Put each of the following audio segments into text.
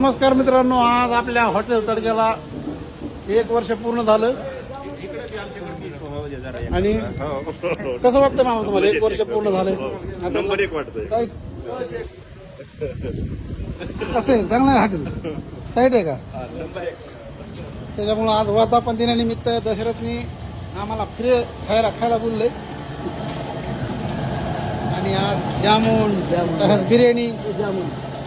नमस्कार मित्रांनो आज आपल्या हॉटेल तडक्याला एक वर्ष पूर्ण झालं. आणि कसं वाटतं मामा तुम्हाला? एक वर्ष पूर्ण झालं नंबर एक वाटतंय. कसं आहे? चांगलं आहे हॉटेल? टाईट आहे का? त्याच्यामुळं आज वर्धापन दिनानिमित्त दशरथनी आम्हाला फ्री खायला खायला बोलले. आणि आज जामून तसंच बिर्याणी.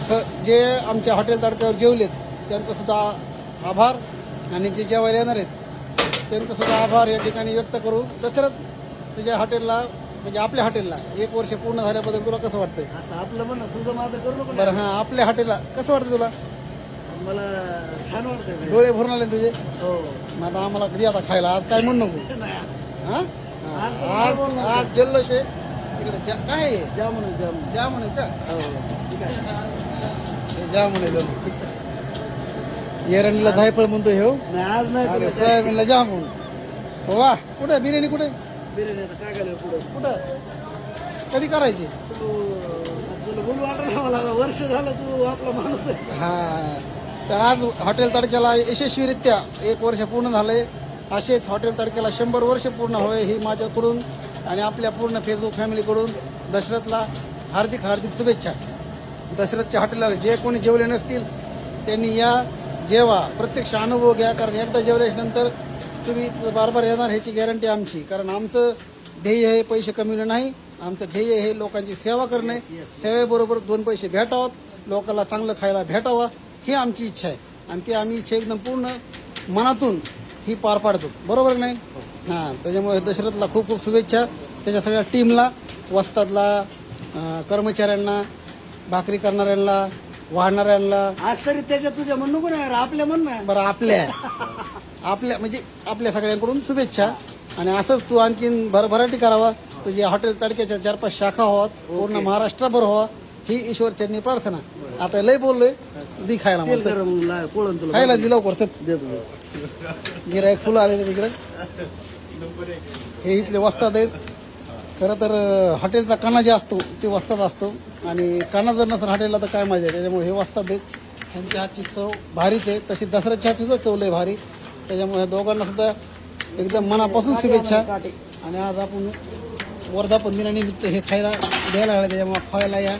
स- जे आमच्या हॉटेल तडक्यावर जेवलेत त्यांचं सुद्धा आभार. आणि जे जेवायला येणार आहेत त्यांचं सुद्धा आभार या ठिकाणी व्यक्त करू. दशरथ तुझ्या हॉटेलला म्हणजे आपल्या हॉटेलला एक वर्ष पूर्ण झाल्याबद्दल तुला कसं वाटतंय? असं आपलं म्हणणं तुझं माझं करू नको बरं हा आपल्या हॉटेलला कसं वाटतं तुला? मला छान वाटतंय भाई. डोळे भरून आले तुझे? हो. मग आता आम्हाला कधी आता खायला आज काय म्हणू नको? हा? आज आज जल्लोष आहे. इकडे काय आहे, जामुन जामुन आहे का? हो. ठीक आहे. हे जामुन आहे जल्लोष एरणीला जायफळ म्हणतो हे हो. आज नाही आणि करू. सोयाबीनला जामून वा कुठे बिर्याणी कुठे बिर्याणी आता काय पुढं? कुठं? कधी करायची? तू तुला बोलू वाटलं मला आता वर्ष झालं तू आपला माणूस आहे. हा. तर आज हॉटेल तारखेला यशस्वीरित्या एक वर्ष पूर्ण झालंय. असेच हॉटेल तारखेला शंभर वर्ष पूर्ण होय ही माझ्याकडून आणि आपल्या पूर्ण फेसबुक फॅमिलीकडून दशरथला हार्दिक हार्दिक शुभेच्छा. दशरथच्या हॉटेलला जे कोणी जेवले नसतील त्यांनी या जेवा प्रत्यक्ष अनुभव घ्या. कारण एकदा जेवल्यानंतर तुम्ही बार बार येणार ह्याची गॅरंटी आमची. कारण आमचं ध्येय हे पैसे कमविणं नाही. आमचं ध्येय हे लोकांची सेवा करणे. सेवेबरोबर दोन पैसे भेटावत लोकांना चांगलं खायला भेटावं. ही आमची इच्छा आहे. आणि ती आम्ही इच्छा एकदम पूर्ण मनातून ही पार पाडतो. बरोबर नाही? हां. त्याच्यामुळे दशरथला खूप खूप शुभेच्छा. त्याच्या सगळ्या टीमला वस्तादला कर्मचाऱ्यांना भाकरी करणाऱ्यांना वाहणाऱ्यांना आज तरी त्याच्या तुझ्या म्हणू नको नाही आपल्या म्हण ना बरं आपल्या. आपल्या म्हणजे आपल्या सगळ्यांकडून शुभेच्छा. आणि असंच तू आणखीन भरभराटी करावा. तुझ्या हॉटेल तडक्याच्या चार पाच शाखा व्हावात पूर्ण महाराष्ट्रभर व्हावा ही ईश्वरचरणी प्रार्थना. आता लय बोललोय दी खायला तेल म्हणतो गरम ला- कोळण तुला खायला दिलं करतो देतो गिरायक फुलं आलेले तिकडे. हे इथले वस्तात आहेत. खरं तर हॉटेलचा कणा जे असतो ते वस्तात असतो. आणि काना जर नसेल हॉटेलला तर काय मजा आहे? त्याच्यामुळे हे वस्तात देत त्यांच्या हातची चव भारीच आहे. तशी दसऱ्याच्या हातची सुद्धा चव लय भारी. त्याच्यामुळे ह्या दोघांना सुद्धा एकदम मनापासून शुभेच्छा. आणि आज आपण वर्धापन दिनानिमित्त हे खायला द्यायला लागले त्याच्यामुळे खायला या.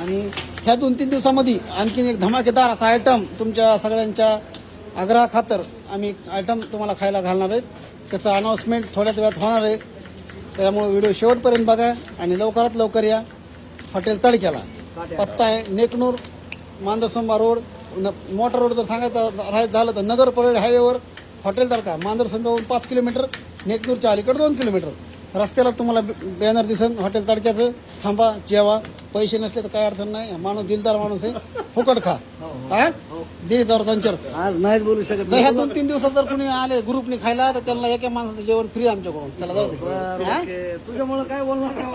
आणि ह्या दोन तीन दिवसामध्ये आणखीन एक धमाकेदार असा आयटम तुमच्या सगळ्यांच्या आग्रहाखातर आम्ही आयटम तुम्हाला खायला घालणार आहेत त्याचं अनाऊन्समेंट थोड्याच वेळात होणार आहे. त्यामुळे व्हिडिओ शेवटपर्यंत बघा आणि लवकरात लवकर या हॉटेल तडक्याला. पत्ता आहे नेकनूर मांदरसंबा रोड. न- मोटर रोड जर सांगायचं राहायचं झालं तर नगर परेड हायवेवर हॉटेल तडका. मांदरसोंबाहून पाच किलोमीटर नेकनूरच्या अलीकडे दोन किलोमीटर. रस्त्याला तुम्हाला बॅनर दिसन हॉटेल तडक्याचं. थांबा जेवा. पैसे नसले तर काय अडचण नाही. माणूस दिलदार माणूस आहे. फुकट खा. हा? दे दर दोनचार आज नाहीच बोलू शकत जर ह्या दोन तीन दिवसात जर कोणी आले ग्रुपने खायला तर त्यांना एका माणसाचं जेवण फ्री आमच्याकडून. चला जाऊ दे. हा? तुझ्यामुळं काय बोलणार? नाही.